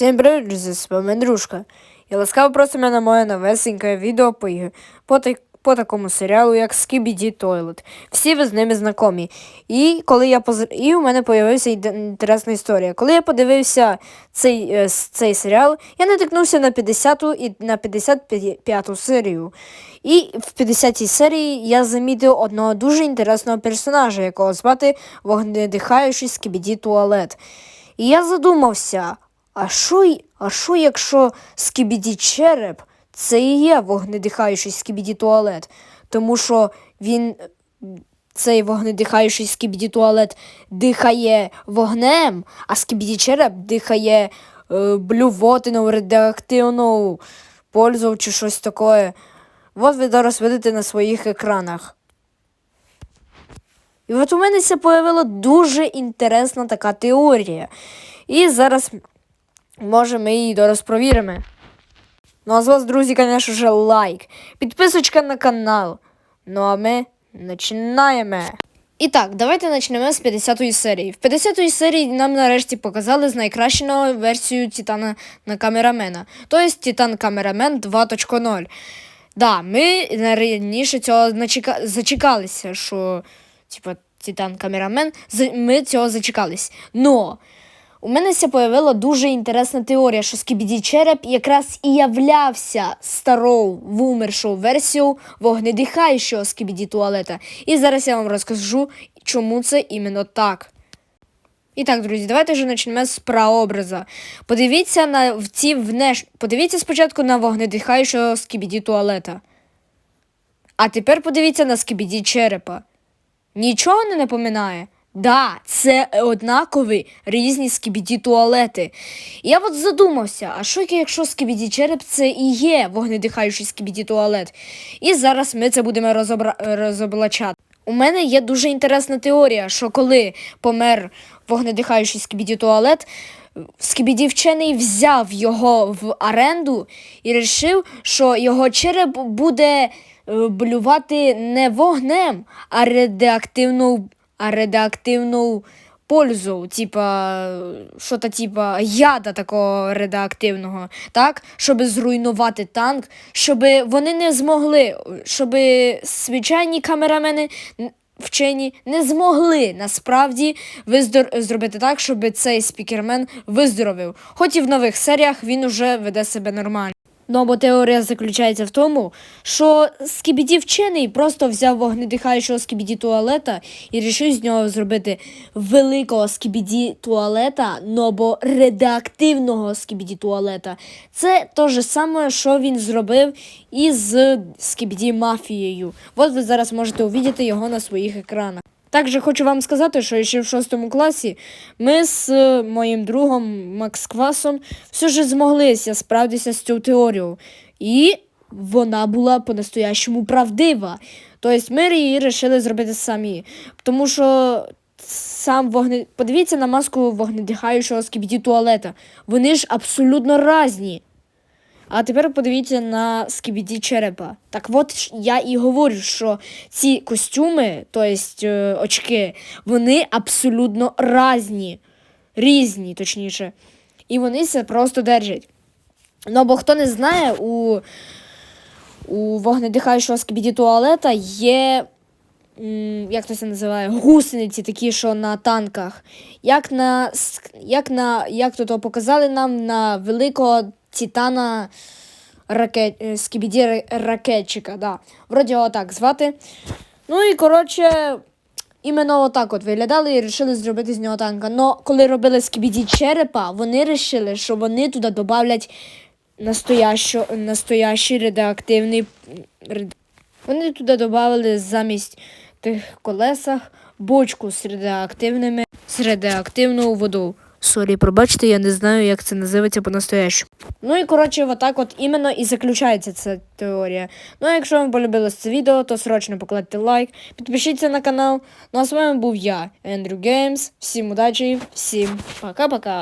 Всім привіт, друзі, з вами Дружка. Я ласкаво просимо на моє новесеньке відео по, по, по такому серіалу, як Skibidi Toilet. Всі ви з ними знайомі. І коли я поз... і у мене з'явилася інтересна історія. Коли я подивився цей, е, цей серіал, я натикнувся на 50-ту і на 55-ту серію. І в 50-й серії я замітив одного дуже інтересного персонажа, якого звати вогнедихаючий Скібіді Туалет. І я задумався, а що, а що якщо скібіді череп це і є вогнедихаючий скібіді туалет? Тому що він, цей вогнедихаючий скібіді туалет дихає вогнем, а скібіді череп дихає е, блювотину, радіоактивну пользу чи щось таке. От ви зараз видите на своїх екранах. І от у мене це появила дуже інтересна така теорія. І зараз може ми її зараз провіримо. Ну а з вас, друзі, звісно ж, лайк, підписочка на канал. Ну а ми починаємо. І так, давайте почнемо з 50-ї серії. В 50-ї серії нам нарешті показали з найкращого версію Титана на камерамена. Тобто Титан Камерамен 2.0. Да, ми раніше цього начека- зачекалися, що типа Титан Камерамен, ми цього зачекались. Но у мене ся появила дуже інтересна теорія, що Скібіді Череп якраз і являвся старою вумершою версією вогнедихаючого Скібіді туалета. І зараз я вам розкажу, чому це іменно так. І так, друзі, давайте вже почнемо з прообраза. Подивіться на в ці внеш... Подивіться спочатку на вогнедихаючого скібіді туалета. А тепер подивіться на скібіді черепа. Нічого не напоминає? Да, це однакові різні скібіді туалети. Я от задумався, а що якщо скібіді череп це і є вогнедихаючий скібіді туалет? І зараз ми це будемо розобра... розоблачати. У мене є дуже інтересна теорія, що коли помер вогнедихаючий скібіді туалет, Скібіді вчений взяв його в оренду і вирішив, що його череп буде е, блювати не вогнем, а радіоактивну, а радіоактивну пользу, типа, що то типа яда такого радіоактивного, так? Щоб зруйнувати танк, щоб вони не змогли, щоб звичайні камерамени вчені не змогли насправді виздор... зробити так, щоб цей спікермен виздоровив. Хоч і в нових серіях він уже веде себе нормально. Ну, бо теорія заключається в тому, що скібіді вчений просто взяв вогнедихаючого скібіді туалета і вирішив з нього зробити великого скібіді туалета, ну або радіоактивного скібіді туалета. Це те ж саме, що він зробив із скібіді мафією. От ви зараз можете увидіти його на своїх екранах. Також хочу вам сказати, що ще в шостому класі ми з е, моїм другом Макс Квасом все ж змоглися справитися з цією теорією. І вона була по-настоящому правдива. Тобто ми її вирішили зробити самі. Тому що сам вогне... Подивіться на маску вогнедихаючого скібіді туалета. Вони ж абсолютно різні. А тепер подивіться на скібіді черепа. Так от я і говорю, що ці костюми, тобто е, очки, вони абсолютно різні. Різні, точніше. І вони це просто держать. Ну, бо хто не знає, у, у вогнедихаючого скібіді туалета є. Як то це називає? Гусениці такі, що на танках. Як на як на як то, то показали нам на великого титана ракет, е, скібіді ракетчика. Да. Вроді його так звати. Ну і коротше, іменно отак от виглядали і вирішили зробити з нього танка. Но коли робили скібіді черепа, вони вирішили, що вони туди додавлять настоящу, настоящий радіоактивний. Вони туди додали замість тих колесах бочку з радіоактивними з радіоактивною водою. Сорі, пробачте, я не знаю, як це називається по-настоящему. Ну і коротше, отак от іменно і заключається ця теорія. Ну а якщо вам полюбилось це відео, то срочно покладьте лайк, підпишіться на канал. Ну а з вами був я, Ендрю Геймс. Всім удачі, всім пока-пока.